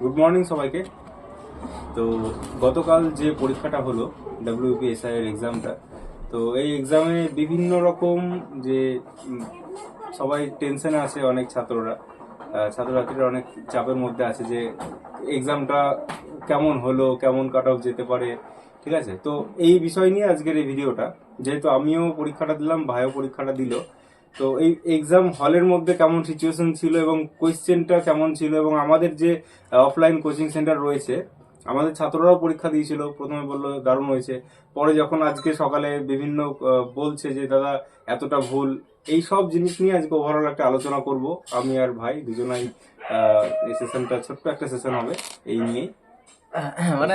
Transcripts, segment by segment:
Good morning সবাইকে। তো গতকাল যে পরীক্ষাটা হলো ডাব্লিউপিএসআই এর এক্সামটা তো এই এক্সামে বিভিন্ন রকম যে সবাই টেনশনে আছে অনেক ছাত্ররা। ছাত্রছাত্রীরা অনেক চাপের মধ্যে আছে যে এক্সামটা কেমন হলো, কেমন কাট অফ যেতে পারে, ঠিক আছে? তো এই বিষয় নিয়ে আজকের এই ভিডিওটা যেহেতু আমিও পরীক্ষাটা দিলাম, ভাইও পরীক্ষাটা দিল তো এই এক্সাম হলের মধ্যে কেমন সিচুয়েশন ছিল এবং কোয়েশ্চেনটা কেমন ছিল এবং আমাদের যে অফলাইন কোচিং সেন্টার রয়েছে আমাদের ছাত্ররাও পরীক্ষা দিয়েছিল। প্রথমে বলল দারুণ হয়েছে। পরে যখন আজকে সকালে বিভিন্ন বলছে যে দাদা এতটা ভুল। এই সব জিনিস নিয়ে আজকে ওভারঅল একটা আলোচনা করব। আমি আর ভাই দুজনাই এই সেশনটা ছোট্ট একটা সেশন হবে এই নিয়ে। মানে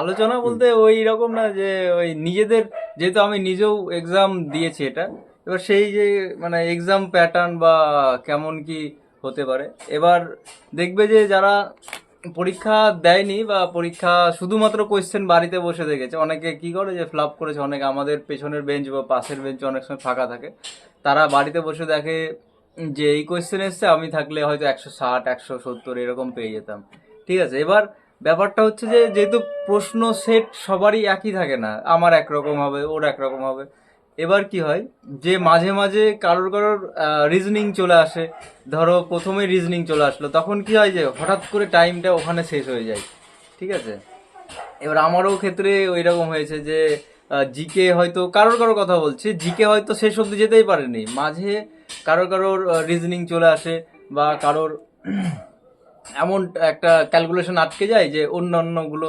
আলোচনা বলতে ওই রকম না যে ওই নিজেদের যেহেতু আমি নিজেও এক্সাম দিয়েছি এটা এবার সেই যে মানে এক্সাম প্যাটার্ন বা কেমন কি হতে পারে, এবার দেখবে যে যারা পরীক্ষা দেয়নি বা পরীক্ষা শুধুমাত্র কোয়েশ্চেন বাড়িতে বসে দেখেছে, অনেকে কি করে যে ফ্লাপ করেছে, অনেকে আমাদের পেছনের বেঞ্চ বা পাশের বেঞ্চ অনেক সময় ফাঁকা থাকে, তারা বাড়িতে বসে দেখে যে এই কোয়েশ্চেন এসছে, আমি থাকলে হয়তো একশো ষাট, একশো সত্তর এরকম পেয়ে যেতাম। ঠিক আছে, এবার ব্যাপারটা হচ্ছে যে, যেহেতু প্রশ্ন সেট সবারই একই থাকে না, আমার একরকম হবে, ওর একরকম হবে এবার কি হয়? যে মাঝে মাঝে কারোর কারোর রিজনিং চলে আসে। ধরো প্রথমে রিজনিং চলে আসলো তখন কি হয় যে হঠাৎ করে টাইমটা ওখানে শেষ হয়ে যায়। ঠিক আছে? এবার আমারও ক্ষেত্রে ওই রকম হয়েছে যে জিকে হয়তো কারোর কারোর কথা বলছি জিকে হয়তো শেষ অবধি যেতেই পারেনি। মাঝে কারোর কারোর রিজনিং চলে আসে বা কারোর এমন একটা ক্যালকুলেশন আটকে যায় যে অন্যান্যগুলো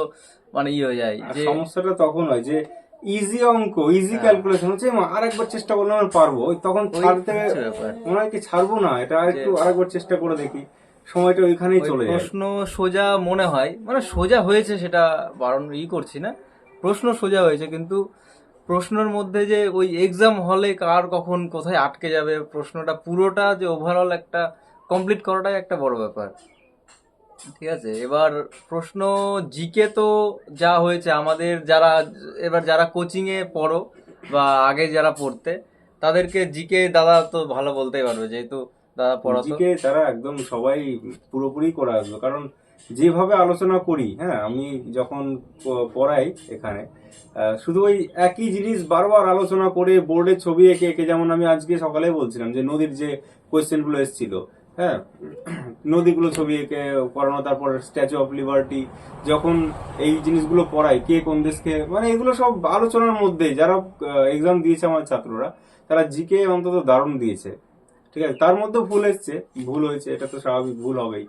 মানে ই হয়ে যায় যে সমস্যাটা তখন হয় যে ইজি অঙ্ক ইজি। ক্যালকুলেশন হচ্ছে আরেকবার চেষ্টা করলে আমি পারব। ওই তখন ছাড়তে মনে হয় কি ছাড়বো না এটা আরেকটু আরেকবার চেষ্টা করে দেখি। সময়টা ওইখানেই ওই চলে যায়। প্রশ্ন সোজা মনে হয় মানে সোজা হয়েছে সেটা বারণ ই করছি না প্রশ্ন সোজা হয়েছে কিন্তু প্রশ্নের মধ্যে যে ওই এক্সাম হলে কার কখন কোথায় আটকে যাবে প্রশ্নটা পুরোটা যে ওভারঅল একটা কমপ্লিট করাটাই একটা বড় ব্যাপার। ঠিক আছে, এবার প্রশ্ন জিকে তো যা হয়েছে, আমাদের যারা, এবার যারা কোচিং এ পড়ো বা আগে যারা পড়তে, তাদেরকে জিকে দাদা তো ভালো বলতেই পারবে, যেহেতু দাদা পড়াতো। জিকে তারা একদম সবাই পুরোপুরি করে আসবে, কারণ যেভাবে আলোচনা করি হ্যাঁ আমি যখন পড়াই এখানে শুধু ওই একই জিনিস বারবার আলোচনা করে, বোর্ডের ছবি এঁকে এঁকে যেমন আমি আজকে সকালে বলছিলাম যে নদীর যে কোয়েশ্চেনগুলো এসেছিল হ্যাঁ নদীগুলো ছবি এঁকে পড়ানো তারপর স্ট্যাচু অফ লিবার্টি যখন এই জিনিসগুলো পড়ায় কে কোন দেশকে মানে এগুলো সব আলোচনার মধ্যে যারা এক্সাম দিয়েছে আমার ছাত্ররা তারা জিকে অন্তত দারুণ দিয়েছে। ঠিক আছে তার মধ্যে ভুল এসছে ভুল হয়েছে এটা তো স্বাভাবিক ভুল হবেই।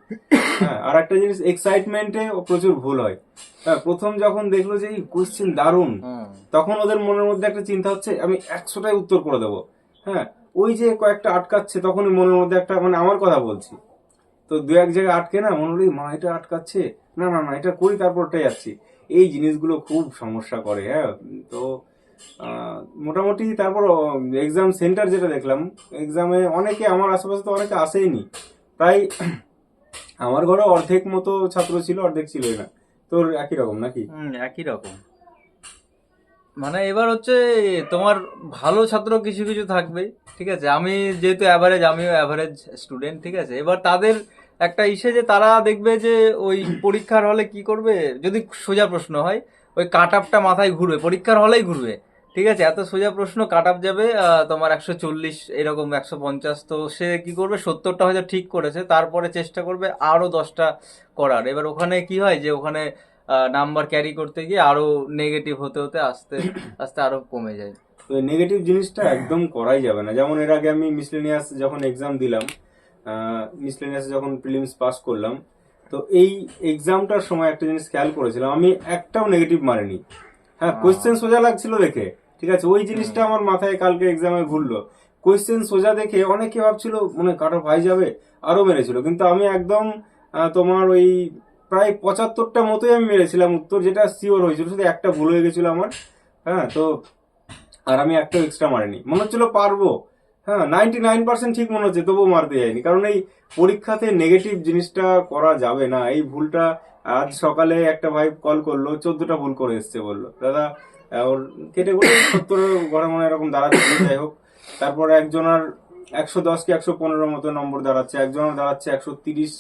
হ্যাঁ আর একটা জিনিস এক্সাইটমেন্টে প্রচুর ভুল হয়। হ্যাঁ প্রথম যখন দেখল যে এই কোশ্চেন দারুণ তখন ওদের মনের মধ্যে একটা চিন্তা হচ্ছে আমি একশোটাই উত্তর করে দেবো। হ্যাঁ ওই যে কয়েকটা আটকাচ্ছে, তখনই মনের মধ্যে একটা মানে আমার কথা বলছি। তো দু এক জায়গায় আটকে না, মনে হলো মা, এটা আটকাচ্ছে? না না না, এটা করি তারপরটাই যাচ্ছি। এই জিনিসগুলো খুব সমস্যা করে হ্যাঁ? তো মোটামুটি তারপর এক্সাম সেন্টার যেটা দেখলাম এক্সামে অনেকে, আমার আশেপাশে তো অনেকে আসেইনি। প্রায় আমার ঘরে অর্ধেক মতো ছাত্র ছিল, অর্ধেক ছিলই না। তোর একই রকম নাকি? একই রকম। মানে এবার হচ্ছে তোমার ভালো ছাত্র কিছু কিছু থাকবে, ঠিক আছে? আমি যেহেতু অ্যাভারেজ আমিও অ্যাভারেজ স্টুডেন্ট ঠিক আছে? এবার তাদের একটা ইসে যে তারা দেখবে যে ওই পরীক্ষার হলে কি করবে? যদি সোজা প্রশ্ন হয়, ওই কাট আপটা মাথায় ঘুরবে, পরীক্ষার হলেই ঘুরবে, ঠিক আছে? এত সোজা প্রশ্ন কাট আপ যাবে তোমার একশো চল্লিশ, এরকম একশো পঞ্চাশ, তো সে কি করবে? সত্তরটা হয়তো ঠিক করেছে, তারপরে চেষ্টা করবে আরও দশটা করার। এবার ওখানে কি হয় যে ওখানে নাম্বার ক্যারি করতে গিয়ে আরও নেগেটিভ হতে হতে আস্তে আস্তে আরও কমে যায়। তো নেগেটিভ জিনিসটা একদম করাই যাবে না। যেমন এর আগে আমি মিসলেনিয়াস যখন এক্সাম দিলাম মিসলেনিয়াস যখন প্রিলিমস পাস করলাম তো এই এক্সামটার সময় একটা জিনিস খেয়াল করেছিলাম আমি একটাও নেগেটিভ মারিনি। হ্যাঁ কোয়েশ্চেন সোজা লাগছিল দেখে ঠিক আছে? ওই জিনিসটা আমার মাথায় কালকে এক্সামে ঘুরলো। কোয়েশ্চেন সোজা দেখে অনেকে ভাবছিল মনে কাটা ভাই যাবে? আরও মেরেছিল। কিন্তু আমি একদম তোমার ওই প্রায় পঁচাত্তরটা মতোই আমি মেরেছিলাম, উত্তর যেটা শিওর হয়েছিল, শুধু একটা ভুল হয়ে গেছিল আমার। হ্যাঁ তো আর আমি একটাও এক্সট্রা মারিনি। মনে হচ্ছিল পারব। হ্যাঁ নাইনটি নাইন পার্সেন্ট ঠিক মনে হচ্ছে, তবুও মারতে যায়নি কারণ এই পরীক্ষাতে নেগেটিভ জিনিসটা করা যাবে না। এই ভুলটা আজ সকালে একটা ভাই কল করল, চোদ্দটা ভুল করে এসছে বলল। দাদা ওর কেটে করে সত্তর ঘরে মনে এরকম দাঁড়াচ্ছে, যাই হোক। তারপর একজনের একশো দশ কি একশো পনেরো মতো নম্বর দাঁড়াচ্ছে একজনের দাঁড়াচ্ছে একশো তিরিশ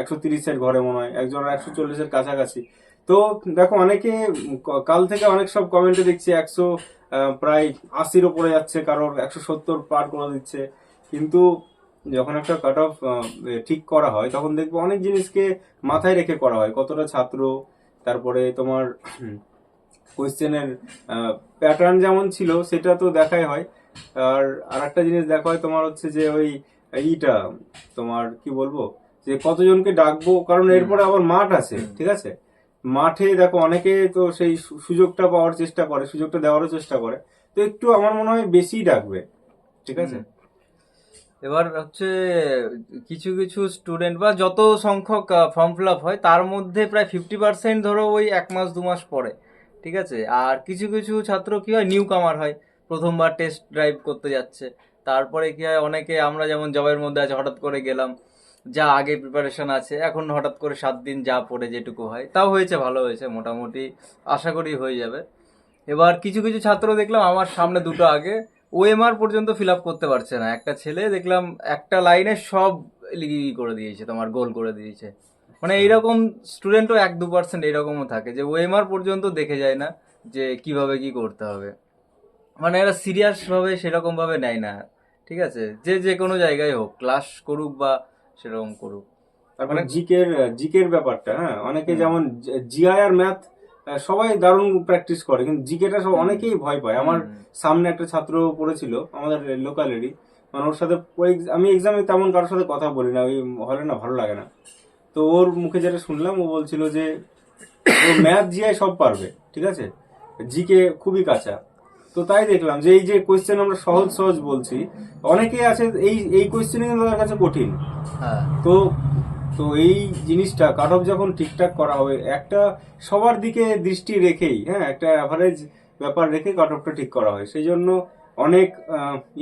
একশো তিরিশের ঘরে মনে হয়। একজন একশো চল্লিশের কাছাকাছি। তো দেখো অনেকে কাল থেকে অনেক সব কমেন্টে দেখছি একশো প্রায় আশির ওপরে যাচ্ছে কারোর, একশো সত্তর পার করে দিচ্ছে। কিন্তু যখন একটা কাট অফ ঠিক করা হয়, তখন দেখব অনেক জিনিসকে মাথায় রেখে করা হয়। কতটা ছাত্র, তারপরে তোমার কোয়েশ্চেনের প্যাটার্ন যেমন ছিল, সেটা তো দেখাই হয়। আর আর একটা জিনিস দেখা হয় তোমার হচ্ছে যে ওই ইটা তোমার কি বলব? যে কতজনকে ডাকবো কারণ এরপরে আবার মাঠ আছে ঠিক আছে? মাঠে দেখো অনেকে তো সেই সুযোগটা পাওয়ার চেষ্টা করে সুযোগটা দেওয়ারও চেষ্টা করে। তো একটু আমার মনে হয় বেশি ডাকবে ঠিক আছে? এবার হচ্ছে কিছু কিছু স্টুডেন্ট বা যত সংখ্যক ফর্ম ফিল আপ হয় তার মধ্যে প্রায় ফিফটি পার্সেন্ট ধরো ওই এক মাস দু মাস পরে ঠিক আছে? আর কিছু কিছু ছাত্র কি হয় নিউ কামার হয় প্রথমবার টেস্ট ড্রাইভ করতে যাচ্ছে। তারপরে কি হয় অনেকে আমরা যেমন জবের মধ্যে আছে হঠাৎ করে গেলাম। যা আগে প্রিপারেশন আছে এখন হঠাৎ করে সাত দিন যা পড়ে যেটুকু হয় তাও হয়েছে ভালো হয়েছে মোটামুটি আশা করি হয়ে যাবে। এবার কিছু কিছু ছাত্র দেখলাম আমার সামনে দুটো আগে ওএমআর পর্যন্ত ফিল আপ করতে পারছে না। একটা ছেলে দেখলাম একটা লাইনে সব লিগি করে দিয়েছে তোমার গোল করে দিয়েছে। মানে এইরকম স্টুডেন্টও এক দু পার্সেন্ট এইরকমও থাকে যে ওএমআর পর্যন্ত দেখে যায় না যে কীভাবে কি করতে হবে। মানে এরা সিরিয়াসভাবে সেরকমভাবে নেয় না ঠিক আছে? যে যে কোনো জায়গায় হোক ক্লাস করুক বা সেরকম করুক। তারপরে জিকের জিকের ব্যাপারটা হ্যাঁ? অনেকে যেমন জিআই আর ম্যাথ সবাই দারুণ প্র্যাকটিস করে কিন্তু জিকেটা সব অনেকেই ভয় পায়। আমার সামনে একটা ছাত্র পড়েছিল আমাদের লোকালেরই মানে ওর সাথে আমি এক্সামে তেমন কারোর সাথে কথা বলি না ওই হলে না ভালো লাগে না। তো ওর মুখে যেটা শুনলাম ও বলছিল যে ও ম্যাথ জিআই সব পারবে ঠিক আছে? জিকে খুবই কাঁচা। তো তাই দেখলাম যে এই যে কোয়েশ্চেন আমরা সহজ সহজ বলছি অনেকেই আছে এই এই কোয়েশ্চেন কিন্তু তাদের কাছে কঠিন। হ্যাঁ। তো তো এই জিনিসটা কাট অফ যখন ঠিকঠাক করা হবে একটা সবার দিকে দৃষ্টি রেখেই হ্যাঁ একটা অ্যাভারেজ ব্যাপার রেখে কাট অফটা ঠিক করা হয়। সেই জন্য অনেক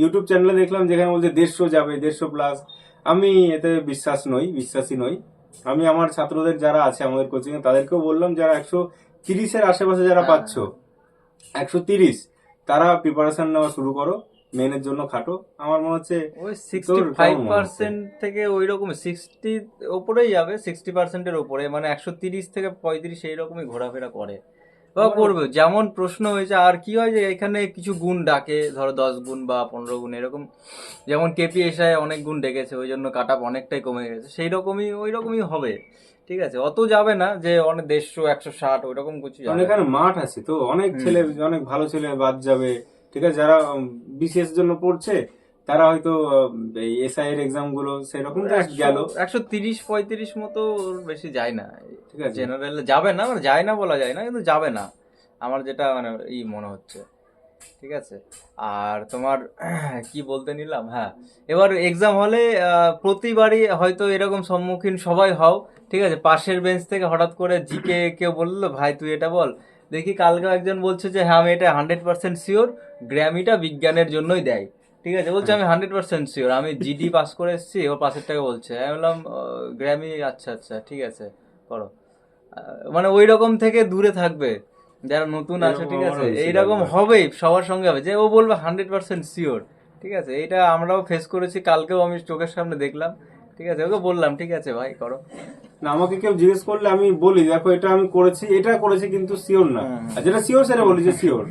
ইউটিউব চ্যানেলে দেখলাম যেখানে বলছে দেড়শো যাবে দেড়শো প্লাস আমি এতে বিশ্বাস নই বিশ্বাসী নই। আমি আমার ছাত্রদের যারা আছে আমাদের কোচিংয়ে তাদেরকেও বললাম যারা একশো তিরিশের আশেপাশে যারা হ্যাঁ। পাচ্ছ একশো তিরিশ তারা প্রিপারেশন নেওয়া শুরু করো মেনের জন্য খাটো। আমার মনে হচ্ছে ওই সিক্সটি ফাইভ পার্সেন্ট থেকে ওই রকম সিক্সটির ওপরেই যাবে সিক্সটি পার্সেন্টের ওপরে মানে একশো তিরিশ থেকে পঁয়ত্রিশ এই রকমই ঘোরাফেরা করে। বা করবে। যেমন প্রশ্ন হয়েছে আর কি হয় যে এখানে কিছু গুণ ডাকে ধরো দশ গুণ বা পনেরো গুণ এরকম। যেমন কেপিএসআই অনেক গুণ ডেকেছে ওই জন্য কাট অনেকটাই কমে গেছে। সেই রকমই ওই রকমই হবে ঠিক আছে? অত যাবে না যে অনেক দেড়শো একশো ষাট ওই রকম কিছু এখানে মাঠ আছে তো অনেক ছেলে অনেক ভালো ছেলে বাদ যাবে ঠিক আছে? যারা বিসিএস জন্য পড়ছে তারা হয়তো এসআই এর এক্সামগুলো সেরকম গেল। একশো তিরিশ পঁয়ত্রিশ মতো বেশি যায় না। ঠিক আছে। জেনারেল যাবে না মানে যায় না বলা যায় না কিন্তু যাবে না। আমার যেটা মানে ই মনে হচ্ছে। ঠিক আছে? আর তোমার কি বলতে নিলাম? হ্যাঁ। এবার এক্সাম হলে প্রতিবারই হয়তো এরকম সম্মুখীন সবাই হও। ঠিক আছে? পাশের বেঞ্চ থেকে হঠাৎ করে জিকে কেউ বলল ভাই তুই এটা বল। দেখি কালকে একজন বলছে যে হ্যাঁ আমি এটা হান্ড্রেড পার্সেন্ট শিওর গ্র্যামিটা বিজ্ঞানের জন্যই দেয়। ঠিক আছে বলছে আমি হান্ড্রেড পার্সেন্ট শিওর আমি জিডি পাস করে এসেছি ও পাশের টাকা বলছে। আমি বললাম গ্র্যামি আচ্ছা আচ্ছা ঠিক আছে করো। মানে ওই রকম থেকে দূরে থাকবে যারা নতুন আছে ঠিক আছে এইরকম। হবেই সবার সঙ্গে হবে যে ও বলবে হান্ড্রেড পার্সেন্ট শিওর ঠিক আছে এটা আমরাও ফেস করেছি কালকেও আমি চোখের সামনে দেখলাম ঠিক আছে ওকে বললাম ঠিক আছে ভাই করো। না আমাকে কেউ জিজ্ঞেস করলে আমি বলি দেখো এটা আমি করেছি এটা করেছি কিন্তু শিওর না। হুম। আর যেটা শিওর সেটা বলি যে শিওর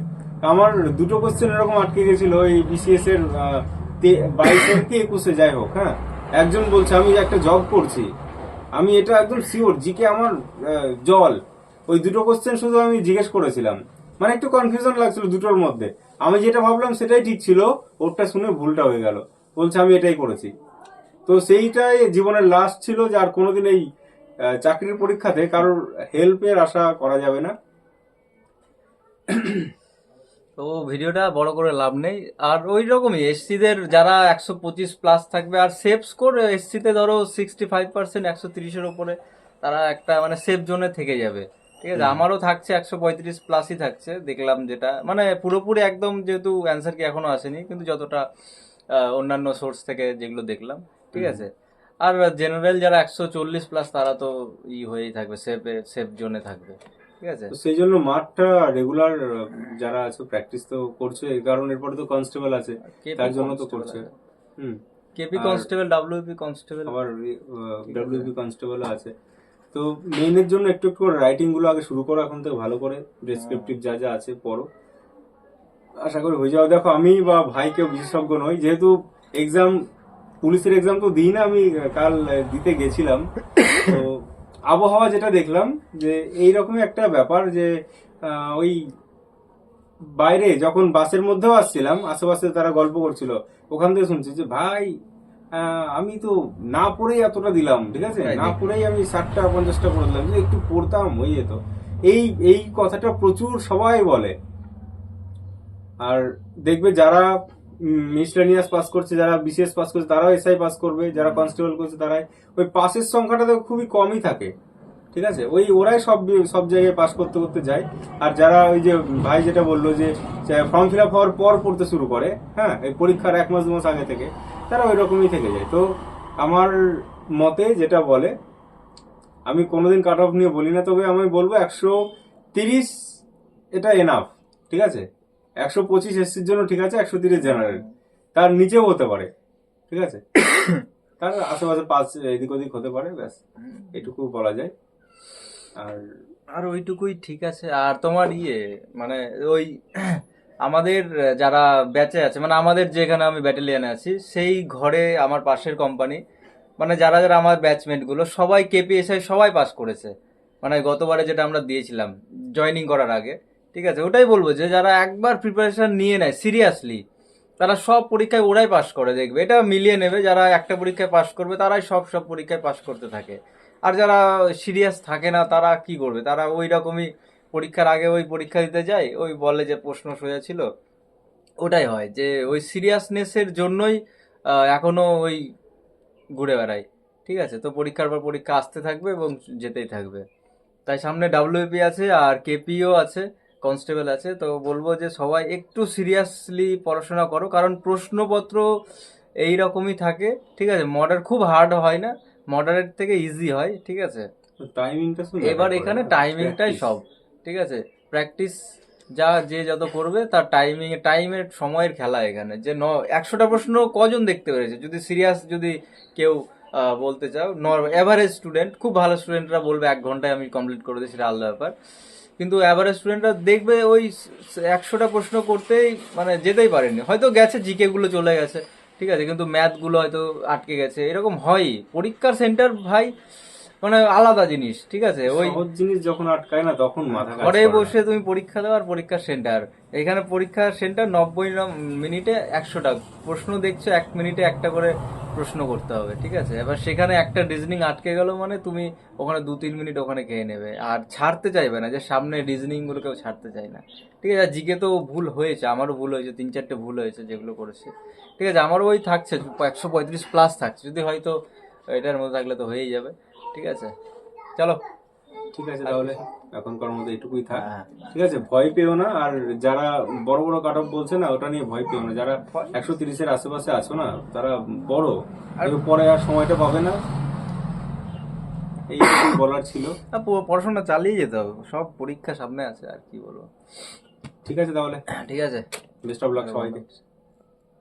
আমার দুটো কোশ্চেন এরকম আটকে গেছিল, এই বিসিএস এর বাইশের কি একুশে, যাই হোক হ্যাঁ। একজন বলছে, আমি একটা জব করছি, আমি এটা একদম শিওর জিকে আমার জল। ওই দুটো কোশ্চেন শুধু আমি জিজ্ঞেস করেছিলাম। মানে একটু কনফিউশন লাগছিল দুটোর মধ্যে। আমি যেটা ভাবলাম, সেটাই ঠিক ছিল, ওরটা শুনে ভুলটা হয়ে গেল। বলছে, আমি এটাই করেছি। তো সেইটাই জীবনের লাস্ট ছিল যে আর কোনোদিন এই চাকরির পরীক্ষাতে কারোর হেল্পের আশা করা যাবে না। তো ভিডিওটা বড় করে লাভ নেই। আর ওই রকমই এসসিদের যারা একশো পঁচিশ প্লাস থাকবে আর সেফ স্কোর এসসিতে ধরো সিক্সটি ফাইভ পার্সেন্ট একশো তিরিশের উপরে তারা একটা মানে সেফ জোনে থেকে যাবে। ঠিক আছে? আমারও থাকছে একশো পঁয়ত্রিশ প্লাসই থাকছে দেখলাম যেটা। মানে পুরোপুরি একদম যেহেতু অ্যান্সার কি এখনও আসেনি কিন্তু যতটা অন্যান্য সোর্স থেকে যেগুলো দেখলাম। ঠিক আছে? আর জেনারেল যারা একশো চল্লিশ প্লাস তারা তো ই হয়েই থাকবে সেফ সেফ জোনে থাকবে। ঠিক আছে? তো সেই জন্য মাঠটা রেগুলার যারা আছে প্র্যাকটিস তো করছে কারণ এরপরে তো কনস্টেবল আছে তার জন্য তো করছে। হুম। কেপি কনস্টেবল ডাব্লিউপি কনস্টেবল আবার ডাব্লিউপি কনস্টেবল আছে। তো মেইনের জন্য একটু একটু করে রাইটিংগুলো আগে শুরু করো এখন থেকে ভালো করে। ডেসক্রিপটিভ যা যা আছে পড়ো। আশা করি হয়ে যাবে। দেখো আমি বা ভাই কেউ বিশেষজ্ঞ নই যেহেতু এক্সাম পুলিশের এক্সাম তো দিই না আমি কাল দিতে গেছিলাম। তো আবহাওয়া যেটা দেখলাম যে এই এইরকমই একটা ব্যাপার যে ওই বাইরে যখন বাসের মধ্যেও আসছিলাম আশেপাশে তারা গল্প করছিল ওখান থেকে শুনছি যে ভাই আমি তো না পড়েই এতটা দিলাম ঠিক আছে? না নাকি? পড়েই আমি ষাটটা পঞ্চাশটা করে দিলাম যদি একটু পড়তাম হয়ে যেত এই এই কথাটা প্রচুর সবাই বলে। আর দেখবে যারা মিসলেনিয়াস পাস করছে যারা বিসিএস পাস করছে তারাও এসআই পাস করবে যারা কনস্টেবল করছে তারাই। ওই পাসের সংখ্যাটা তো খুবই কমই থাকে ঠিক আছে? ওই ওরাই সব সব জায়গায় পাস করতে করতে যায়। আর যারা ওই যে ভাই যেটা বলল যে ফর্ম ফিল আপ হওয়ার পর পড়তে শুরু করে হ্যাঁ এই পরীক্ষার এক মাস দু মাস আগে থেকে তারা ওই রকমই থেকে যায়। তো আমার মতে যেটা বলে আমি কোনোদিন কাট অফ নিয়ে বলি না তবে আমি বলব একশো তিরিশ এটা এনাফ ঠিক আছে? একশো পঁচিশ এসসির জন্য ঠিক আছে একশো তিরিশ জেনারেল। তার নিচেও হতে পারে ঠিক আছে? তার আশেপাশে পাঁচ এদিক ওদিক হতে পারে ব্যাস এটুকু বলা যায়। আর আর ওইটুকুই ঠিক আছে। আর তোমার ইয়ে মানে ওই আমাদের যারা ব্যাচে আছে মানে আমাদের যেখানে আমি ব্যাটালিয়ানে আছি সেই ঘরে আমার পাশের কোম্পানি মানে যারা যারা আমার ব্যাচমেটগুলো সবাই কেপিএসআই সবাই পাস করেছে। মানে গতবারে যেটা আমরা দিয়েছিলাম জয়েনিং করার আগে। ঠিক আছে ওটাই বলব যে যারা একবার প্রিপারেশন নিয়ে নেয় সিরিয়াসলি তারা সব পরীক্ষায় ওরাই পাস করে দেখবে। এটা মিলিয়ে নেবে যারা একটা পরীক্ষায় পাস করবে তারাই সব সব পরীক্ষায় পাস করতে থাকে। আর যারা সিরিয়াস থাকে না তারা কি করবে? তারা ওই রকমই পরীক্ষার আগে ওই পরীক্ষা দিতে যায় ওই বলে যে প্রশ্ন সোজা ছিল। ওটাই হয় যে ওই সিরিয়াসনেসের জন্যই আহ, এখনও ওই ঘুরে বেড়ায়। ঠিক আছে? তো পরীক্ষার পর পরীক্ষা আসতে থাকবে এবং যেতেই থাকবে। তাই সামনে ডাব্লিউপি আছে আর কেপিও আছে। কনস্টেবল আছে তো বলব যে সবাই একটু সিরিয়াসলি পড়াশোনা করো কারণ প্রশ্নপত্র এই রকমই থাকে ঠিক আছে? মডার খুব হার্ড হয় না মডারের থেকে ইজি হয় ঠিক আছে? টাইমিংটা এবার এখানে টাইমিংটাই সব ঠিক আছে? প্র্যাকটিস যা যে যত করবে তার টাইমিং টাইমের সময়ের খেলা এখানে যে ন একশোটা প্রশ্ন কজন দেখতে পেরেছে? যদি সিরিয়াস যদি কেউ বলতে চাও এভারেজ স্টুডেন্ট খুব ভালো স্টুডেন্টরা বলবে এক ঘন্টায় আমি কমপ্লিট করে দিই সেটা আলাদা ব্যাপার। কিন্তু অ্যাভারেজ স্টুডেন্টরা দেখবে ওই একশোটা প্রশ্ন করতেই মানে যেতেই পারেনি। হয়তো গেছে জিকে গুলো চলে গেছে, ঠিক আছে? কিন্তু ম্যাথগুলো হয়তো আটকে গেছে। এরকম হয় পরীক্ষার সেন্টার ভাই মানে আলাদা জিনিস ঠিক আছে? ওই জিনিস যখন আটকায় না তখন মাথা ঘরে বসে তুমি পরীক্ষা দাও আর পরীক্ষার সেন্টার। এখানে পরীক্ষার সেন্টার নব্বই মিনিটে একশোটা। প্রশ্ন দেখছ এক মিনিটে একটা করে প্রশ্ন করতে হবে ঠিক আছে? এবার সেখানে একটা রিজনিং আটকে গেল মানে তুমি ওখানে দু তিন মিনিট ওখানে খেয়ে নেবে। আর ছাড়তে চাইবে না যে সামনে রিজনিংগুলো কেউ ছাড়তে চায় না। ঠিক আছে? জিকে তো ভুল হয়েছে আমারও ভুল হয়েছে তিন চারটে ভুল হয়েছে যেগুলো করেছে। ঠিক আছে? আমারও ওই থাকছে একশো পঁয়ত্রিশ প্লাস থাকছে। যদি হয়তো এটার মধ্যে থাকলে তো হয়েই যাবে। ঠিক আছে? চলো। ঠিক আছে তাহলে এখনকার মতো এটুকুই থাক। হ্যাঁ। ঠিক আছে ভয় পেও না আর যারা বড় বড় কাট অফ বলছে না ওটা নিয়ে ভয় পেও না। যারা একশো তিরিশের আশেপাশে আছো না তারা বড়। কেউ পরে আর সময়টা পাবে না। এই বলার ছিল। প- পড়াশোনা চালিয়ে যেতে হবে। সব পরীক্ষা সামনে আছে আর কি বলব। ঠিক আছে তাহলে। ঠিক আছে। বেস্ট অফ লাক সবাইকে।